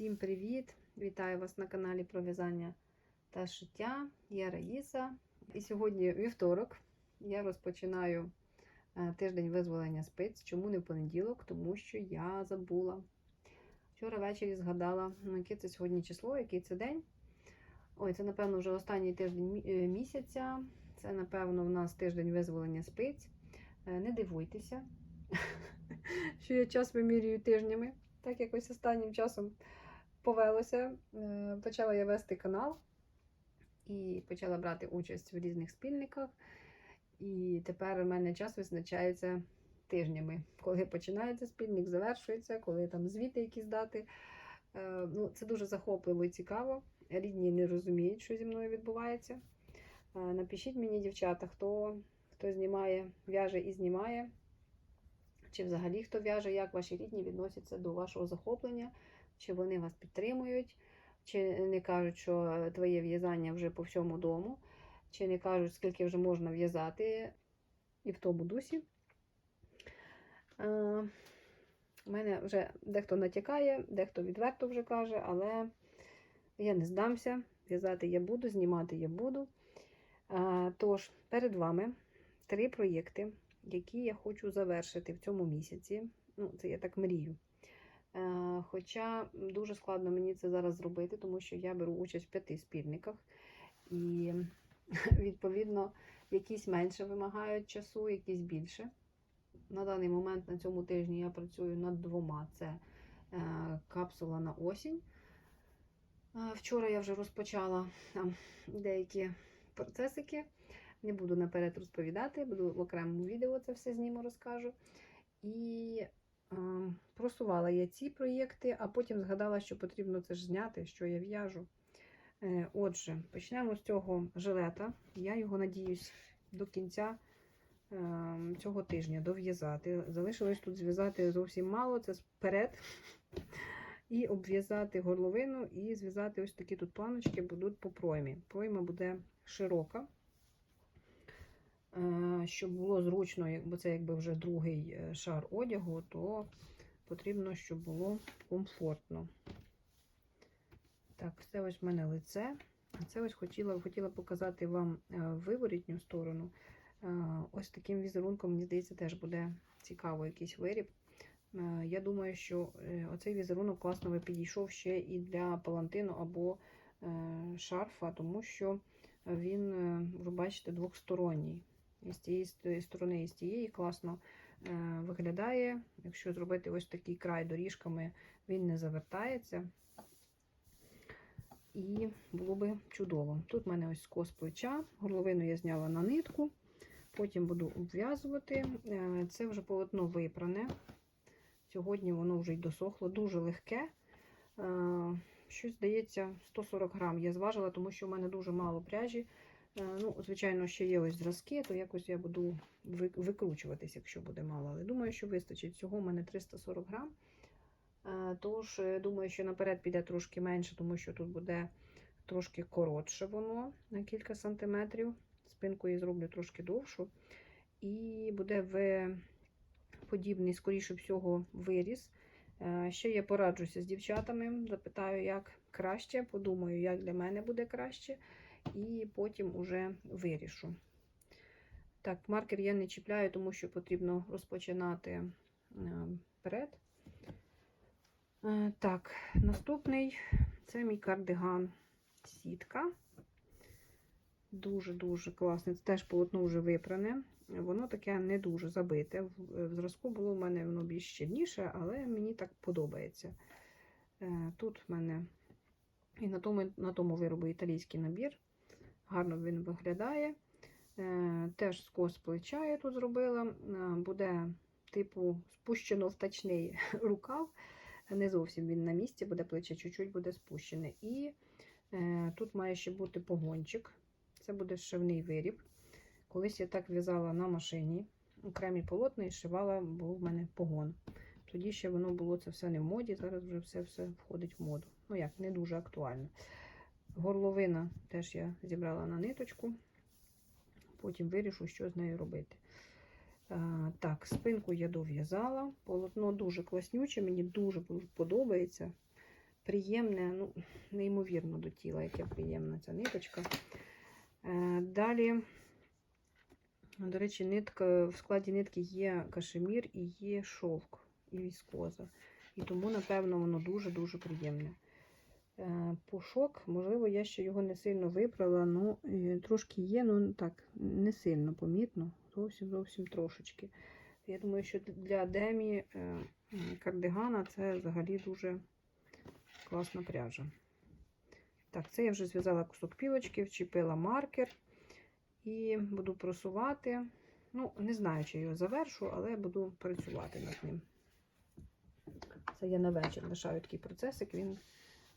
Всім привіт! Вітаю вас на каналі про в'язання та шиття. Я Раїса. І сьогодні вівторок. Я розпочинаю е, тиждень визволення спиць. Чому не в понеділок? Тому що я забула. Вчора ввечері згадала, ну, яке це сьогодні число, який це день. Ой, це, напевно, вже останній тиждень е, місяця. Це, напевно, в нас тиждень визволення спиць. Е, Не дивуйтеся, що я час вимірюю тижнями. Так якось останнім часом повелося. Е, Почала я вести канал і почала брати участь в різних спільниках. І тепер у мене час визначається тижнями, коли починається спільник, завершується, коли там звіти якісь дати. Е, Ну, це дуже захопливо і цікаво. Рідні не розуміють, що зі мною відбувається. Е, Напишіть мені, дівчата, хто, хто знімає, в'яже і знімає. Чи взагалі хто в'яже, як ваші рідні відносяться до вашого захоплення, чи вони вас підтримують, чи не кажуть, що твоє в'язання вже по всьому дому, чи не кажуть, скільки вже можна в'язати і в тому дусі. У мене вже дехто натякає, дехто відверто вже каже, але я не здамся. В'язати я буду, знімати я буду. Тож, перед вами три проєкти які я хочу завершити в цьому місяці. Ну, це я так мрію. Е, Хоча дуже складно мені це зараз зробити, тому що я беру участь в п'яти спільниках, і, відповідно, якісь менше вимагають часу, якісь більше. На даний момент на цьому тижні я працюю над двома: це е, капсула на осінь. Е, Вчора я вже розпочала там деякі процесики. Не буду наперед розповідати, буду в окремому відео це все зніму, розкажу. І просувала я ці проєкти, а потім згадала, що потрібно це ж зняти, що я в'яжу. Е, отже, почнемо з цього жилета. Я його надіюсь до кінця е, цього тижня дов'язати. Залишилось тут зв'язати зовсім мало, це сперед. І обв'язати горловину, і зв'язати ось такі тут планочки будуть по проймі. Пройма буде широка. Е, щоб було зручно, бо це якби вже другий е, шар одягу, то потрібно, щоб було комфортно. Так, це ось в мене лице. Це ось хотіла, хотіла показати вам е, виворітню сторону. Ось таким візерунком, мені здається, теж буде цікаво якийсь виріб. Я думаю, що оцей візерунок класно би підійшов ще і для палантину або шарфа, тому що він, ви бачите, двохсторонній. І з тієї сторони, і з тієї класно е, виглядає. Якщо зробити ось такий край доріжками, він не завертається. І було би чудово. Тут в мене ось скос плеча, горловину я зняла на нитку, потім буду обв'язувати. Е, Це вже полотно випране. Сьогодні воно вже й досохло, дуже легке. Е, Щось здається, 140 грам я зважила, тому що в мене дуже мало пряжі. Е, Ну, звичайно, ще є ось зразки, то якось я буду ви- викручуватись, якщо буде мало. Але думаю, що вистачить. Всього в мене 340 грам. Е, Тож, е, думаю, що наперед піде трошки менше, тому що тут буде трошки коротше воно на кілька сантиметрів. Спинку я зроблю трошки довшу. І буде в подібний, скоріше всього, виріс. Ще я пораджуся з дівчатами, запитаю, як краще, подумаю, як для мене буде краще і потім уже вирішу. Так, маркер я не чіпляю, тому що потрібно розпочинати е, вперед. Е, Так, наступний це мій кардиган сітка. Дуже-дуже класний. Це теж полотно вже випране. Воно таке не дуже забите. В в зразку було в мене воно більш щільніше, але мені так подобається. Е, Тут в мене і на тому, на тому виробу італійський набір. Гарно він виглядає. Е, Теж скос плеча я тут зробила. Е, Буде, типу, спущено втачний рукав. Не зовсім він на місці, буде плече, чуть-чуть буде спущене. І е, тут має ще бути погончик. Це буде шивний виріб. Колись я так в'язала на машині, окремі полотна і шивала, був в мене погон. Тоді ще воно було це все не в моді, зараз вже все все входить в моду. Ну як, не дуже актуально. Горловина теж я зібрала на ниточку, потім вирішу, що з нею робити. Так, спинку я дов'язала. Полотно дуже класнюче, мені дуже подобається. приємне, ну, неймовірно до тіла, яке приємна ця ниточка. Е, Далі, до речі, нитка, в складі нитки є кашемір і є шовк і віскоза. І тому, напевно, воно дуже-дуже приємне. Е, Пушок, можливо, я ще його не сильно випрала, ну е, трошки є, ну так, не сильно помітно. Зовсім зовсім трошечки. Я думаю, що для демі е, кардигана це взагалі дуже класна пряжа. Так, це я вже зв'язала кусок пілочки, вчепила маркер і буду просувати. Ну, не знаю, чи його завершу, але буду працювати над ним. Це я на вечір лишаю такий процесик, він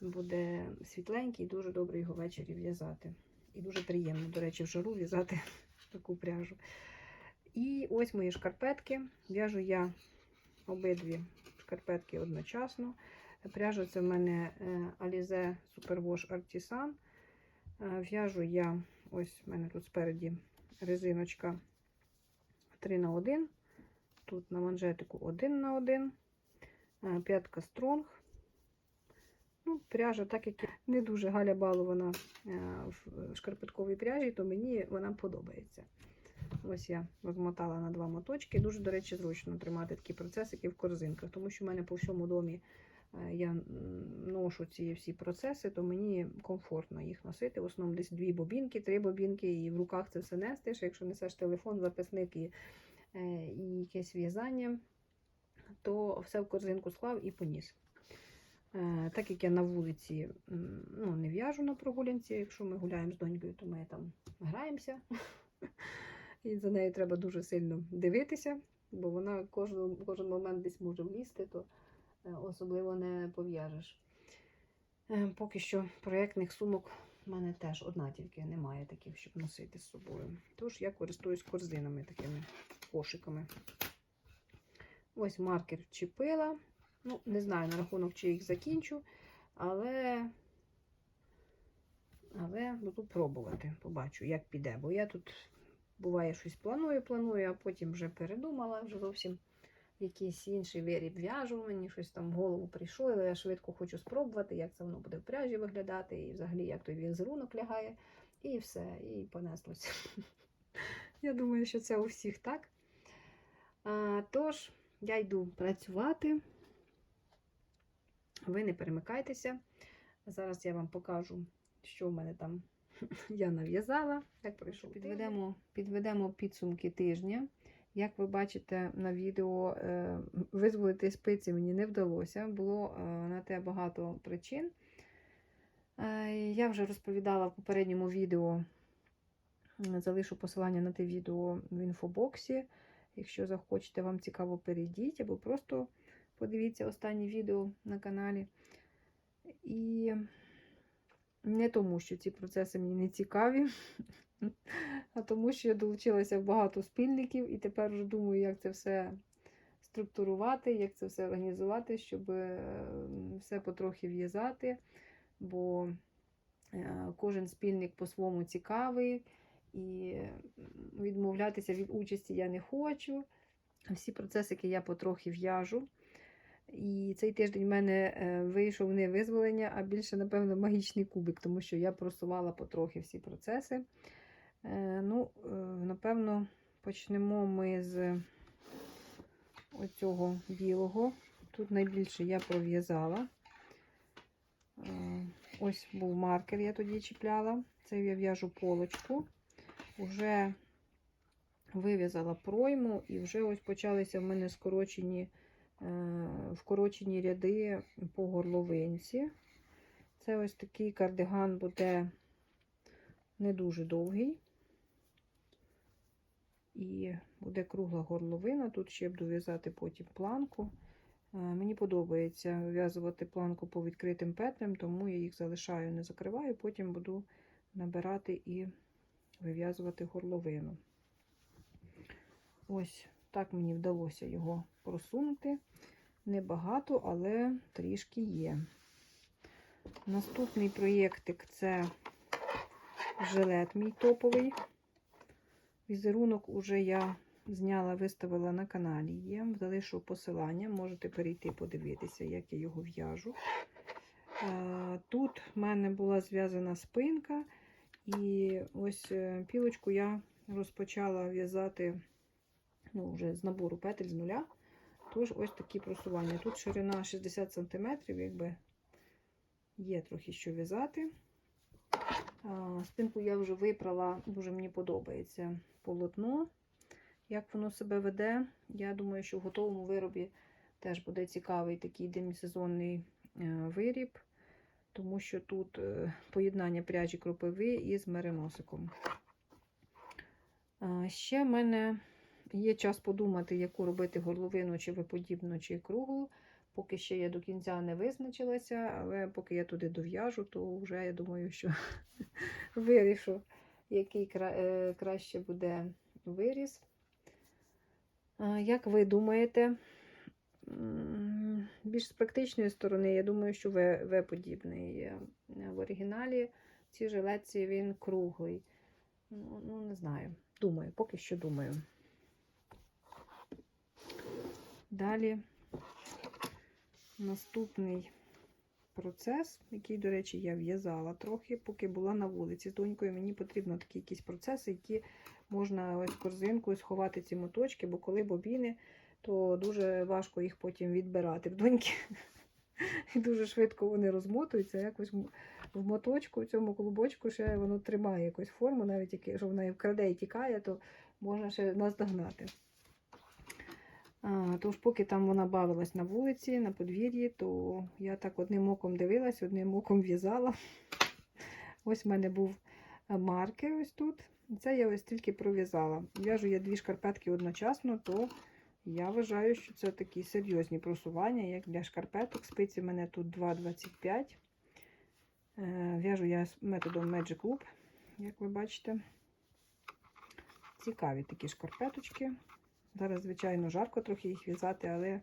буде світленький, дуже добре його ввечері в'язати. І дуже приємно, до речі, в жару в'язати таку пряжу. І ось мої шкарпетки. В'яжу я обидві шкарпетки одночасно. Пряжа це в мене е, Alize Superwash Artisan. Е, В'яжу я, ось в мене тут спереді резиночка 3 на 1 Тут на манжетику 1 на 1 Е, П'ятка Strong. Ну, пряжа, так як не дуже Галя балована е, в шкарпетковій пряжі, то мені вона подобається. Ось я розмотала на два моточки. Дуже, до речі, зручно тримати такі процесики в корзинках, тому що в мене по всьому домі е, я ношу ці всі процеси, то мені комфортно їх носити. В основному десь дві бобінки, три бобінки, і в руках це все нестиш. Якщо несеш телефон, записник і, е, і якесь в'язання, то все в корзинку склав і поніс. Е, Так як я на вулиці ну, не в'яжу на прогулянці, якщо ми гуляємо з донькою, то ми там граємося. І за нею треба дуже сильно дивитися, бо вона кожен, кожен момент десь може влізти, то е, особливо не пов'яжеш. Е, Поки що проєктних сумок в мене теж одна тільки немає таких, щоб носити з собою. Тож я користуюсь корзинами такими кошиками. Ось маркер вчепила. Ну, не знаю на рахунок, чи їх закінчу, але, але буду пробувати. Побачу, як піде. Бо я тут буває щось планую, планую, а потім вже передумала, вже зовсім якийсь інший виріб в'яжу. Мені щось там в голову прийшло, але я швидко хочу спробувати, як це воно буде в пряжі виглядати, і взагалі як той візерунок лягає, і все, і понеслося. Я думаю, що це у всіх так. А, тож, я йду працювати. Ви не перемикайтеся. Зараз я вам покажу, що в мене там я нав'язала. Як пройшов підведемо, підведемо підсумки тижня. Як ви бачите на відео, е, визволити спиці мені не вдалося. Було е, на те багато причин. Е, Я вже розповідала в попередньому відео, залишу посилання на те відео в інфобоксі. Якщо захочете, вам цікаво, перейдіть, або просто подивіться останнє відео на каналі. І не тому, що ці процеси мені не цікаві, а тому, що я долучилася в багато спільників і тепер вже думаю, як це все структурувати, як це все організувати, щоб е, все потрохи в'язати. Бо е, кожен спільник по-своєму цікавий, і відмовлятися від участі я не хочу. Всі процесики я потрохи в'яжу. І цей тиждень в мене е, вийшов не визволення, а більше, напевно, магічний кубик, тому що я просувала потрохи всі процеси. Е, Ну, е, Напевно, почнемо ми з оцього білого. Тут найбільше я пров'язала. Ось був маркер, я тоді чіпляла. Це я в'яжу полочку. Уже вив'язала пройму, і вже ось почалися в мене скорочені вкорочені ряди по горловинці. Це ось такий кардиган буде не дуже довгий. І буде кругла горловина. Тут ще буду в'язати потім планку. Е, Мені подобається в'язувати планку по відкритим петлям, тому я їх залишаю, не закриваю, потім буду набирати і вив'язувати горловину. Ось так мені вдалося його просунути. Небагато, але трішки є. Наступний проєктик це жилет мій топовий. Візерунок уже я зняла, виставила на каналі. Є. Залишу посилання, можете перейти подивитися, як я його в'яжу. Е, Тут в мене була зв'язана спинка, і ось е, пілочку я розпочала в'язати ну, вже з набору петель з нуля. Тож ось такі просування. Тут ширина 60 см, якби є трохи що в'язати. Спинку я вже випрала, дуже мені подобається полотно. Як воно себе веде. Я думаю, що в готовому виробі теж буде цікавий такий демісезонний е, виріб, тому що тут е, поєднання пряжі кропиви із мериносиком. А, Ще в мене є час подумати, яку робити горловину, чи виподібну, чи круглу. Поки ще я до кінця не визначилася, але поки я туди дов'яжу, то вже я думаю, що вирішу, який кра... е, краще буде виріс. Як ви думаєте, більш з практичної сторони, я думаю, що В, в оригіналі в цій жилетці він круглий. Ну, ну, не знаю. Думаю, поки що думаю. Далі наступний процес, який, до речі, я в'язала трохи, поки була на вулиці з донькою. Мені потрібно такі якісь процеси, які можна ось корзинкою сховати ці моточки, бо коли бобіни, то дуже важко їх потім відбирати в доньки. І дуже швидко вони розмотуються. Якось в моточку, в цьому клубочку ще воно тримає якусь форму, навіть якщо вона і вкраде і тікає, то можна ще наздогнати. Тож, поки там вона бавилась на вулиці, на подвір'ї, то я так одним оком дивилась, одним оком в'язала. Ось в мене був маркер ось тут. Це я ось тільки пров'язала. В'яжу я дві шкарпетки одночасно, то я вважаю, що це такі серйозні просування, як для шкарпеток. Спиці в мене тут 2,25. Е, В'яжу я методом Magic Loop, як ви бачите. Цікаві такі шкарпеточки. Зараз, звичайно, жарко трохи їх в'язати, але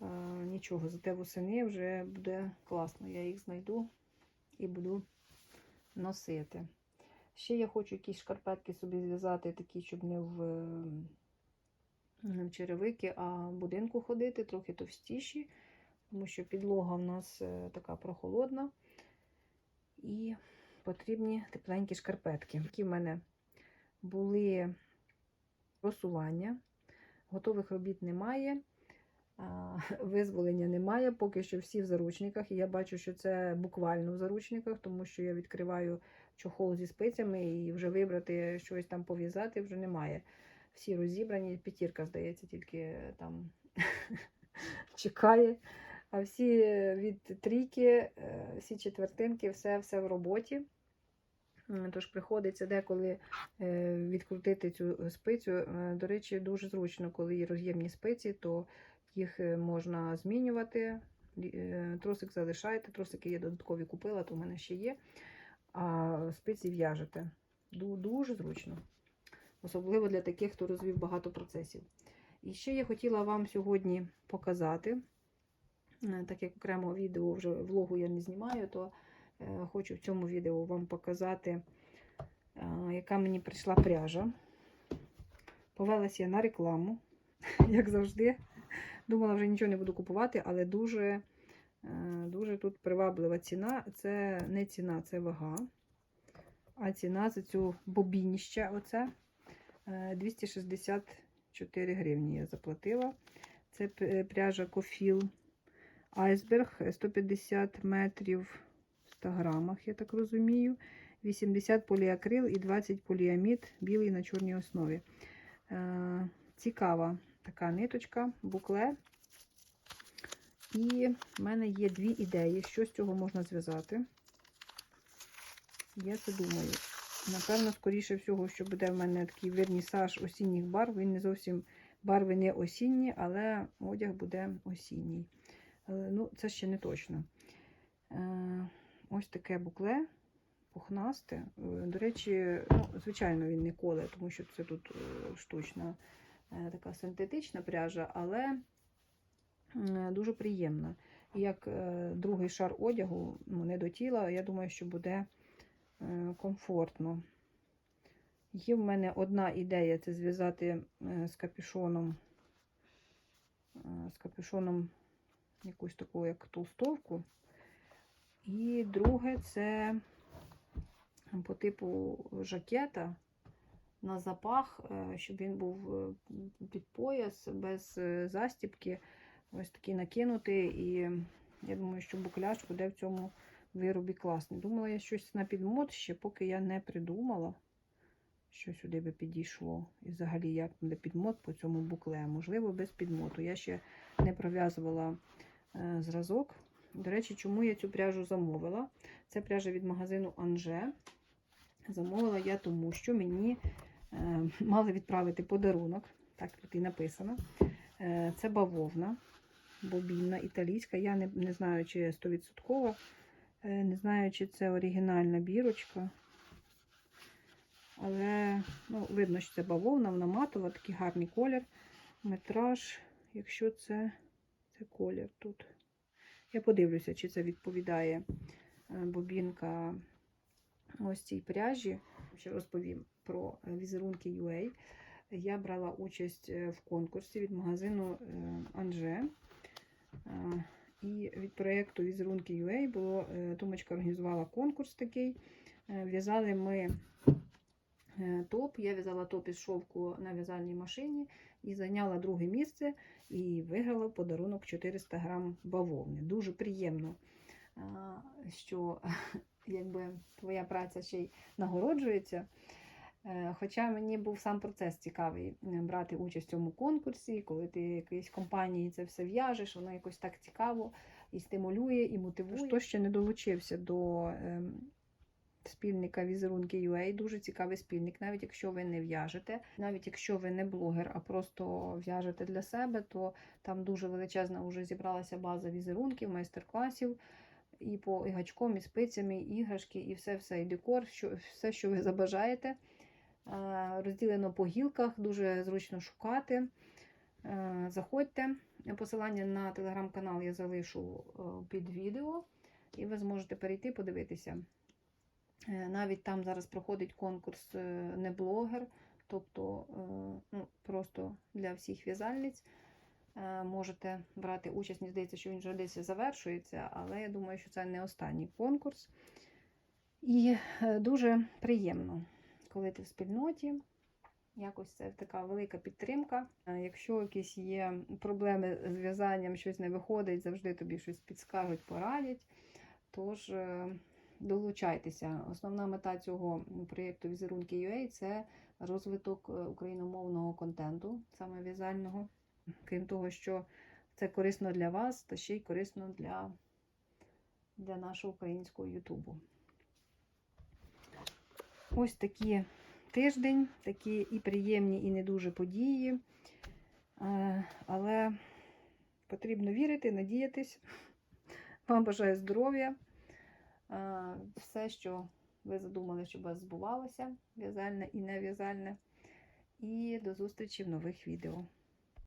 а, нічого, зате восени вже буде класно. Я їх знайду і буду носити. Ще я хочу якісь шкарпетки собі зв'язати, такі, щоб не в, не в черевики, а в будинку ходити, трохи товстіші, тому що підлога в нас е, така прохолодна. І потрібні тепленькі шкарпетки. Які в мене були просування. Готових робіт немає, визволення немає. Поки що всі в заручниках. І я бачу, що це буквально в заручниках, тому що я відкриваю чохол зі спицями і вже вибрати щось там пов'язати вже немає. Всі розібрані, п'ятірка, здається, тільки там чекає. А всі від трійки, е, всі четвертинки, все, все в роботі. Тож приходиться деколи е, відкрутити цю спицю. Е, до речі, дуже зручно, коли є роз'ємні спиці, то їх е, можна змінювати. Тросик залишаєте, тросики я додаткові купила, то в мене ще є. А спиці в'яжете. Дуже зручно. Особливо для таких, хто розвів багато процесів. І ще я хотіла вам сьогодні показати, так як окремо відео вже влогу я не знімаю, то Е, хочу в цьому відео вам показати, е, яка мені прийшла пряжа. Повелася я на рекламу, як завжди. Думала, вже нічого не буду купувати, але дуже е, дуже тут приваблива ціна. Це не ціна, це вага. А ціна за цю бобініще оце 264 гривні я заплатила. Це пряжа кофіл айсберг 150 метрів 300 грамах, я так розумію. 80 поліакрил і 20 поліамід, білий на чорній основі. Е, Цікава така ниточка, букле. І в мене є дві ідеї, що з цього можна зв'язати. Я це думаю. Напевно, скоріше всього, що буде в мене такий вернісаж осінніх барв. Він не зовсім барви не осінні, але одяг буде осінній. Е, ну, це ще не точно. Ось таке букле пухнасте. Е, до речі, ну, звичайно, він не коле, тому що це тут е, штучна е, така синтетична пряжа, але дуже приємна. Як другий шар одягу ну, не до тіла, я думаю, що буде комфортно. Є в мене одна ідея це зв'язати з капюшоном, з капюшоном якусь таку, як толстовку. І друге це по типу жакета на запах, е, щоб він був е, під пояс, без е, застібки. Ось такий накинутий. І я думаю, що букляж буде в цьому виробі класний. Думала я щось на підмот ще, поки я не придумала, що сюди би підійшло. І взагалі, як буде підмот по цьому букле. Можливо, без підмоту. Я ще не пров'язувала зразок. До речі, чому я цю пряжу замовила? Це пряжа від магазину Анже. Замовила я тому, що мені е, мали відправити подарунок. Так тут і написано. Е, це бавовна, бобінна, італійська. Я не, не знаю, чи 100%. Е, не знаю, чи це оригінальна бірочка. Але ну, видно, що це бавовна, вона матова, такий гарний колір. Метраж, якщо це, це колір тут. Я подивлюся, чи це відповідає е, бобінка ось цій пряжі. Ще розповім про е, візерунки UA. Я брала участь е, в конкурсі від магазину Анже. І від проєкту Візерунки UA було, Томочка організувала конкурс такий. В'язали ми топ. Я в'язала топ із шовку на в'язальній машині і зайняла друге місце і виграла подарунок 400 грам бавовни. Дуже приємно, що якби твоя праця ще й нагороджується. Е, Хоча мені був сам процес цікавий брати участь в цьому конкурсі, коли ти якоїсь компанії це все в'яжеш, воно якось так цікаво і стимулює, і мотивує. Хто ще не долучився до ем, спільника візерунки UA, дуже цікавий спільник, навіть якщо ви не в'яжете, навіть якщо ви не блогер, а просто в'яжете для себе, то там дуже величезна вже зібралася база візерунків, майстер-класів. І по і гачком, і спицями, і іграшки, і все, все, і декор, що, все, що ви забажаєте. Розділено по гілках, дуже зручно шукати. Заходьте. Посилання на телеграм-канал я залишу е, під відео, і ви зможете перейти подивитися. Е, Навіть там зараз проходить конкурс е, не блогер, тобто е, ну, просто для всіх в'язальниць. Можете брати участь, мені здається, що він вже десь завершується, але я думаю, що це не останній конкурс. І дуже приємно, коли ти в спільноті. Якось це така велика підтримка. Якщо якісь є проблеми з в'язанням, щось не виходить, завжди тобі щось підскажуть, порадять. Тож долучайтеся. Основна мета цього проєкту Візерунки UA це розвиток е, україномовного контенту, саме в'язального. Крім того, що це корисно для вас, та ще й корисно для, для нашого українського Ютубу. Ось такі тиждень, такі і приємні, і не дуже події. Е, Але потрібно вірити, надіятись. Вам бажаю здоров'я. Е, Все, що ви задумали, щоб у вас збувалося, в'язальне і нев'язальне. І до зустрічі в нових відео.